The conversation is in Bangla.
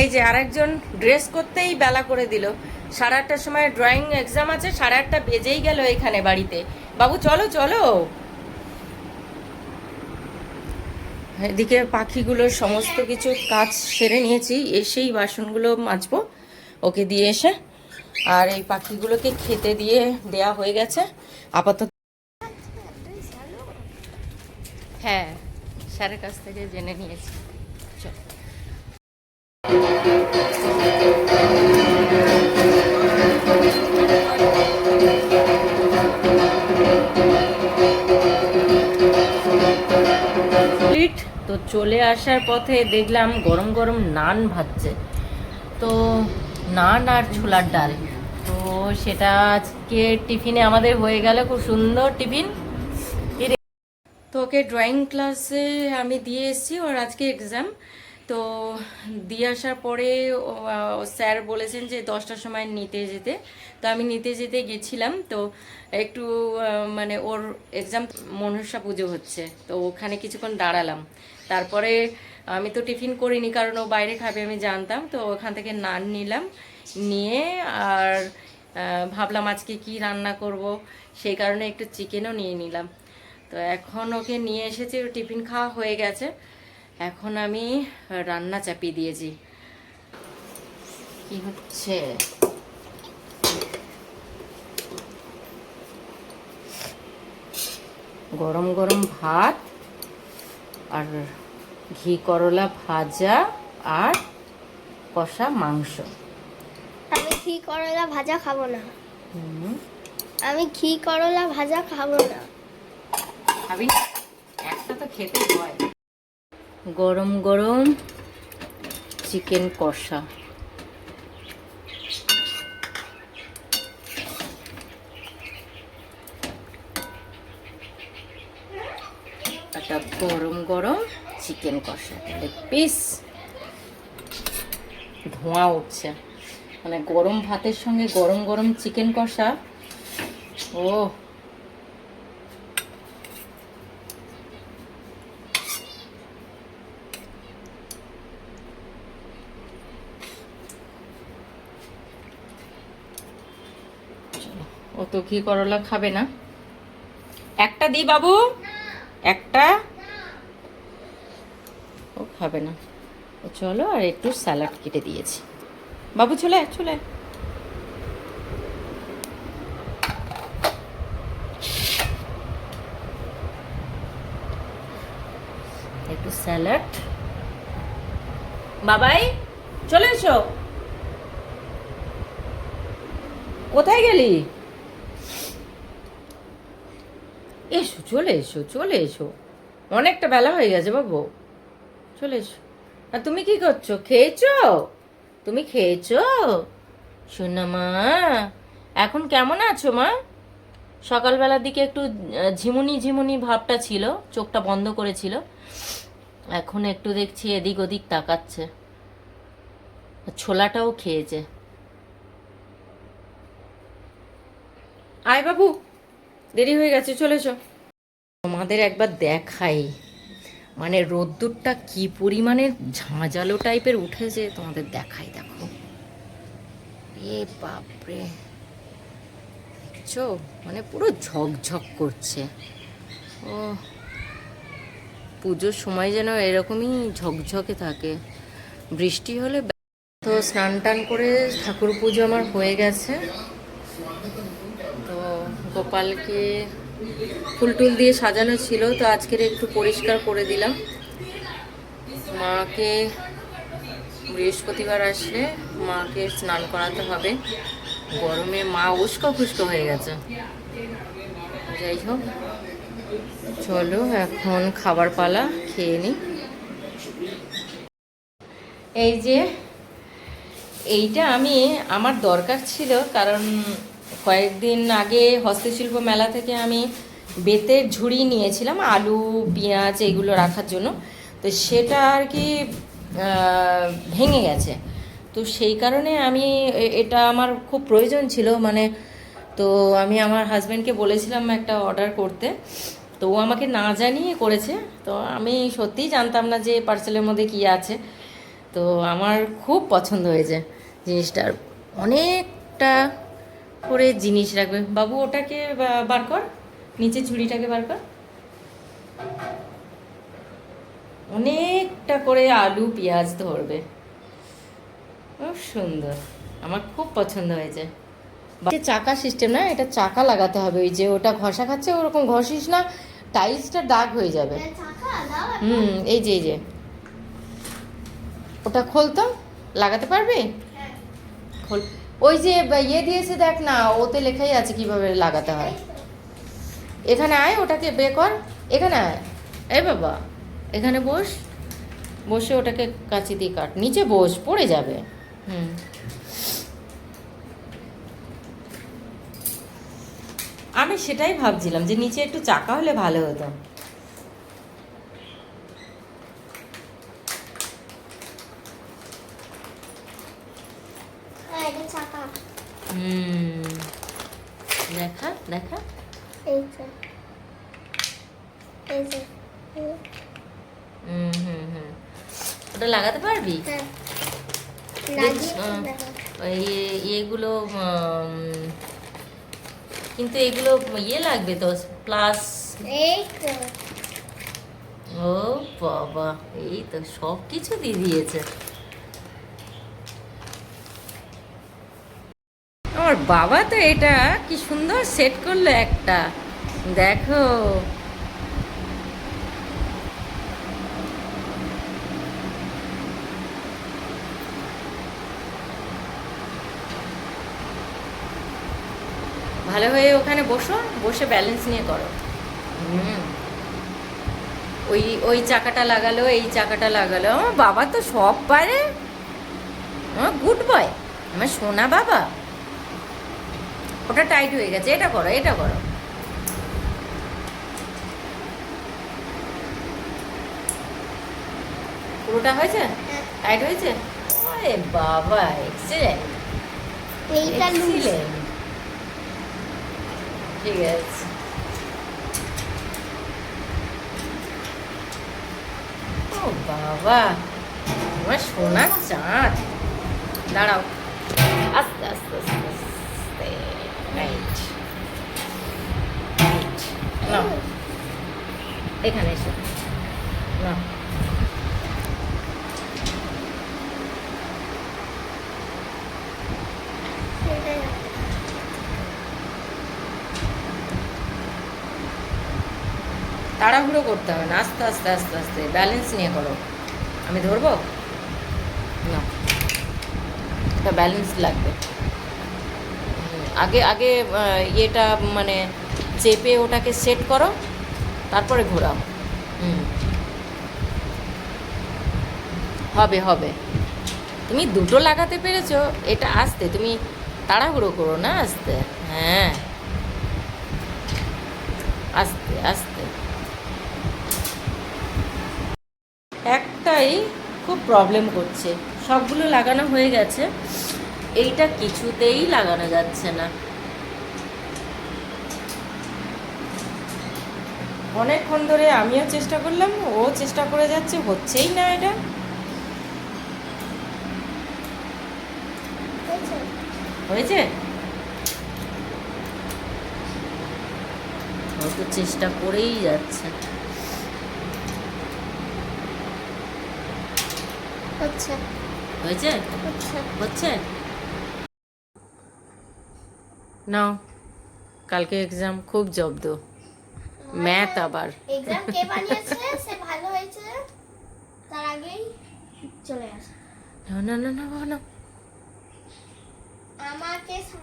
এই যে আরেকজন ড্রেস করতেই বেলা করে দিল। সাড়ে আটটার সময় ড্রয়িং এক্সাম আছে, সাড়ে আটটা বেজেই গেল এখানে বাড়িতে। বাবু, চলো চলো। এদিকে পাখিগুলোর সমস্ত কিছু কাজ সেরে নিয়েছি, এসেই বাসনগুলো মাজবো, ওকে দিয়ে এসে। আর এই পাখিগুলোকে খেতে দিয়ে দেয়া হয়ে গেছে। আপাতত হ্যাঁ স্যারের কাছ থেকে জেনে নিয়েছি। তো চলে আসার পথে দেখলাম গরম গরম নান ভাজছে। তো নান আর ছোলার ডাল। তো সেটা আজকে টিফিনে আমাদের হয়ে গেল খুব সুন্দর টিফিন। তো ওকে ড্রয়িং ক্লাসে আমি দিয়ে এসেছি, ওর আজকে এক্সাম তো দিয়ে আসার পরে স্যার বলেছেন যে দশটার সময় নিতে যেতে। তো আমি নিতে যেতে গেছিলাম। তো একটু মানে ওর এক্সাম মনসা পুজো হচ্ছে। তো ওখানে কিছুক্ষণ দাঁড়ালাম। তারপরে আমি তো টিফিন করিনি, কারণ ও বাইরে খাবে, আমি জানতাম। তো ওখান থেকে নান নিলাম, নিয়ে আর ভাবলাম আজকে কি রান্না করব? সেই কারণে একটু চিকেনও নিয়ে নিলাম। তো এখন ওকে নিয়ে এসেছি টিফিন খাওয়া হয়ে গেছে। এখন আমি রান্না চাপিয়ে দিয়েছি। কি হচ্ছে? গরম গরম ভাত আর ঘি করলা ভাজা আর কষা মাংস। আমি ঘি করলা ভাজা খাব না। আমি ঘি করলা ভাজা খাব না। খাবি একটা তো খেতে হয়। গরম গরম চিকেন কষা। একটা গরম গরম চিকেন কষা লেগ পিস ধোঁয়া উঠছে। মানে গরম ভাতের সঙ্গে গরম গরম চিকেন কষা ও চলো, ও তো ঘি করলা খাবে না। একটা দি বাবু। একটা। ও খাবে না। ও চলো আর একটু স্যালাড কেটে দিয়েছি। বাবু চলে চলে। একটু স্যালাড। বাবাই, চলে এসো। কোথায় গেলি? এসো, চলে এসো চলে এসো। অনেকটা বেলা হয়ে গেছে বাবু। চলে এসো। আর তুমি কি করছ? খেয়েছো? তুমি খেয়েছো? শোনা মা, এখন কেমন আছো মা? সকালবেলার দিকে একটু ঝিমুনি ঝিমুনি ভাবটা ছিল, চোখটা বন্ধ করেছিল। এখন একটু দেখছি এদিক ওদিক তাকাচ্ছে। ছোলাটাও খেয়েছে। আয় বাবু দেরি হয়ে গেছে, চলে তোমাদের একবার দেখাই। মানে রোদ্দুরটা কি পরিমাণে ঝাঁঝালো টাইপের উঠেছে, তোমাদের দেখাই, দেখো। এ বাপরে। দেখছ? মানে পুরো ঝকঝক করছে। ও, পুজোর সময় যেন এরকমই ঝকঝকে থাকে। বৃষ্টি হলে তো স্নান টান করে ঠাকুর পুজো আমার হয়ে গেছে। গোপালকে ফুল টুল দিয়ে সাজানো ছিল, তো আজকের একটু পরিষ্কার করে দিলাম। মাকে বৃহস্পতিবার আসলে মাকে স্নান করাতে হবে। গরমে মা উস্কো ফুস্কো হয়ে গেছে। যাই হোক, চলো এখন খাবার পালা খেয়ে নিই এই যে, এইটা আমি, আমার দরকার ছিল কারণ কয়েকদিন আগে হস্তশিল্প মেলা থেকে আমি বেতের ঝুড়ি নিয়েছিলাম, আলু, পেঁয়াজ এগুলো রাখার জন্য। তো সেটা আর কি ভেঙে গেছে। তো সেই কারণে আমি এটা আমার খুব প্রয়োজন ছিল। মানে তো আমি আমার হাজব্যান্ডকে বলেছিলাম একটা অর্ডার করতে। তো ও আমাকে না জানিয়ে করেছে। তো আমি সত্যিই জানতাম না যে পার্সেলের মধ্যে কী আছে। তো আমার খুব পছন্দ হয়েছে জিনিসটার। অনেকটা করে জিনিস রাখবে। বাবু ওটাকে বার কর। নিচে ঝুড়িটাকে বার কর। অনেকটা করে আলু পেঁয়াজ ধরবে। খুব সুন্দর। আমার খুব পছন্দ হয়েছে। চাকা সিস্টেম না এটা চাকা লাগাতে হবে। ওই যে ওটা ঘষা খাচ্ছে ওরকম ঘষিস না টাইলসটা দাগ হয়ে যাবে। হুম এই যে এই যে। ওটা খোলতো লাগাতে পারবি? হ্যাঁ। খোল। ওই যে ইয়ে দিয়েছে দেখ না, ওতে লেখাই আছে কীভাবে লাগাতে হয়। এখানে আয়, ওটাকে বে কর। এখানে আয়। এই বাবা, এখানে বস। বসে ওটাকে কাঁচি দিয়ে কাট। নিচে বস, পড়ে যাবে। হুম। আমি সেটাই ভাবছিলাম যে নিচে একটু চাকা হলে ভালো হতো হ্যাঁ এটা চাকা হুম দেখা দেখা এই যে। এই যে। হুম, হুম ওটা লাগাতে পারবি? হ্যাঁ। লাগিয়ে আহ, দেখো। ওই এগুলো কিন্তু এগুলো ইয়ে লাগবে তো প্লাস ও বাবা এই তো সব কিছু দিয়ে দিয়েছে। আমার বাবা তো এটা কি সুন্দর সেট করল একটা। দেখো। ভালো হয়ে ওখানে বসো, বসে ব্যালেন্স নিয়ে করো। হুম। ওই ওই চাকাটা লাগালো, এই চাকাটা লাগালো। আমার বাবা তো সব পারে। আমার গুড বয় আমার সোনা বাবা। ওটা টাইট হয়ে গেছে এটা করো এটা করো। পুরোটা হয়েছে? হ্যাঁ, টাইট হয়েছে? আরে বাবা এক্সিলেন্ট এইটা এক্সিলেন্ট ঠিক আছে। ও বাবা আমার সোনার চাঁদ। দাঁড়াও। আস্তে আস্তে আস্তে আস্তে। এখানে এসো। তাড়াহুড়ো করতে হবে না। আস্তে আস্তে আস্তে আস্তে। ব্যালেন্স নিয়ে করো। আমি ধরবো? না ব্যালেন্স লাগবে। আগে আগে ইয়েটা মানে চেপে ওটাকে সেট করো। তারপরে ঘোরাও। হুম। হবে হবে। তুমি দুটো লাগাতে পেরেছ, এটা আস্তে। তুমি তাড়াহুড়ো করো না, আস্তে। হ্যাঁ। আস্তে আস্তে। একটাই খুব প্রবলেম করছে। সবগুলো লাগানো হয়ে গেছে। এইটা কিছুতেই লাগানো যাচ্ছে না। অনেকক্ষণ ধরে আমিও চেষ্টা করলাম ও চেষ্টা করে যাচ্ছে হচ্ছেই না এটা। হয়েছে? ও তো চেষ্টা করেই যাচ্ছে। হচ্ছে। হয়েছে? হচ্ছে। নাও কালকে এক্সাম খুব জব্দ। ম্যাথ আবার। এক্সাম কে বানিয়েছে সে ভালো হয়েছে। তার আগেই চলে আসে। না না না না না। আমাকে